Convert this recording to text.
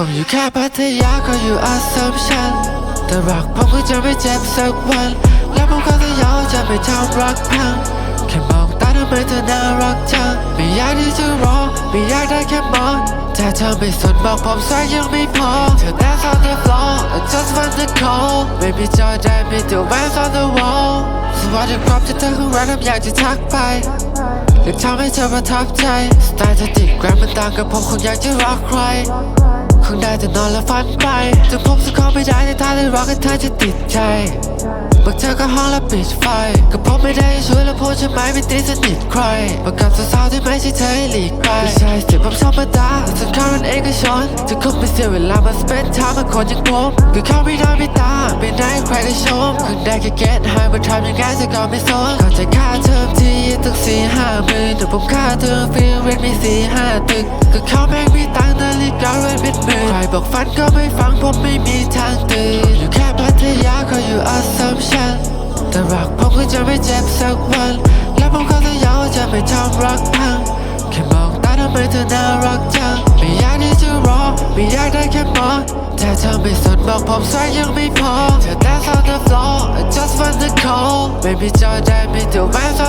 ผมอยู่แค่พัทยาก็อยู่อาซัมชันแต่รักผมก็จะไม่เจ็บสักวัน และผมก็จะยอมจะไม่ทำรักพังแค่มองตาทำไมเธอน่ารักจังไม่อยากที่จะรอไม่อยากได้แค่มองแต่เธอไม่สนบอกผมสักยังไม่พอเธอ dance on the floor I just want to call ไม่มีจอได้มีแต่ vans on the wall สวัสดีครับที่เธอของเราทำอยากจะทักไปอยากทำให้เธอประทับใจสไตล์เธอติดแกรมมันต่างกับผมคงอยากจะรักใคร คงได้แต่นอนและฝันไปจะพบสักครั้งไม่ได้ในทางที่รักให้เธอจะติดใจบางเธอก็ห้องและปิดไฟก็ผมไม่ได้ช่วยและพูดฉันไหมไม่ตีสนิทใครประกับสาวๆที่ไม่ใช่เธอให้หลีกไปไม่ใช่สิผมชอบมาตาสุดข้ามันเอกชนจะคงไม่เสียเวลามาสเปนทามกับคนอย่างผมก็เข้าไม่ได้ไม่ตาไม่ได้ใครก็ชมคงได้แค่เก็ตให้มาทำยังไงจะก็ไม่สนเข้าใจค่าเทอมที่าหมื่นแต่ผมค่าเทอฟรีเรียนมีสี่ห้าตึกก็เขาแม่งมีตังค์นาฬิกาเรือนเป็นหมื่นใครบอกฝันก็ไม่ฟังผมไม่มีทางตื่นอยู่แค่พัทยาเขาอยู่อาซัมชันแต่รักผมก็จะไม่เจ็บสักวัน และผมก็จะยอมจะไม่ทำรักพังแค่มองตาทำไมเธอน่ารักจังไม่อยากที่จะรอไม่อยากได้แค่มองแต่เธอไม่สนบอกผมสักยังไม่พอเธอ dance on the floor I just want to call ไม่มีจอได้มีแต่ vans on the wall